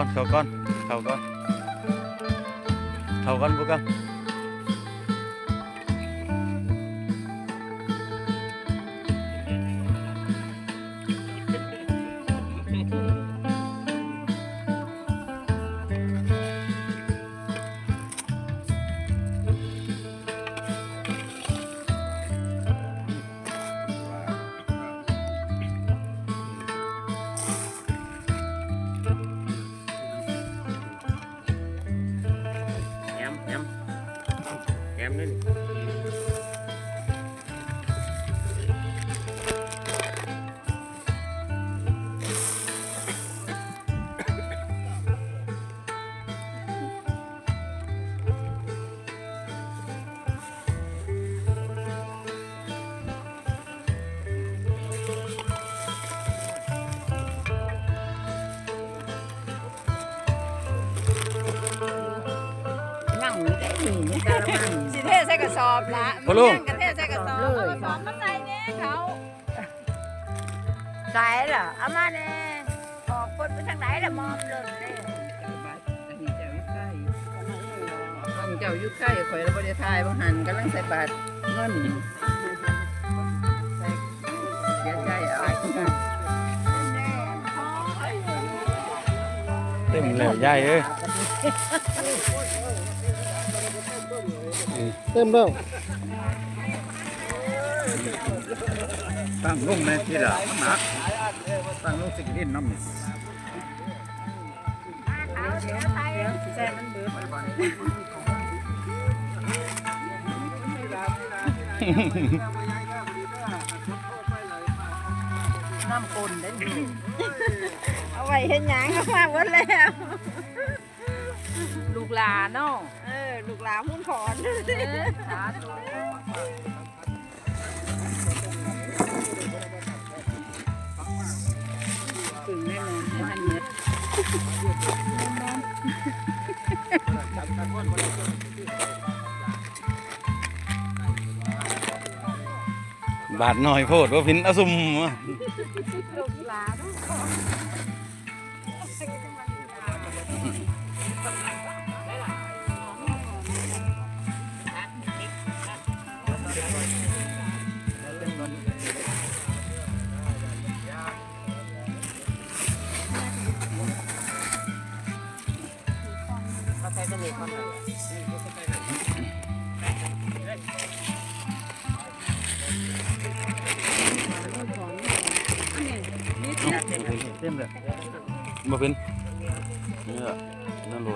ก่อนเข้าก่อนเข้าก่อนเข้าก่อนพวกกั มนี่ นั่งนี่ได้หนีนี่ อบละพ่อลุง มันยังกระเทใส่กระสอบเลยเอากระสอบมาใส่เนี่ยเขาใส่ล่ะเอามาแน่ออกคนไปทางไหนล่ะมอมเลยเด้ฟังเจ้าอยู่ใกล้ข่อยแล้วบ่ได้ทายบ่หันกำลังใส่บาตรเงินใส่เสียใจเอาเต็มแล้วยายเอ้ย เต็มแล้วตั้งลงในที่ละมันหนักตั้งลงสิกินน้ำนี่แซ่มันเบื่อน้ำปนได้ดีเอาไว้เห็นหยังเอามาหมดแล้วลู กหลานเนาะเออลูกหลานมุ่นขอนสาธุถึงแน่นอนให้มันเนี้ยบาทหน่อยโพดว่าพินอาซุมลูกหลานเขาใช้เป็น เด็กคนไหน เต็มเลยมาพินนี่ 那个，那路。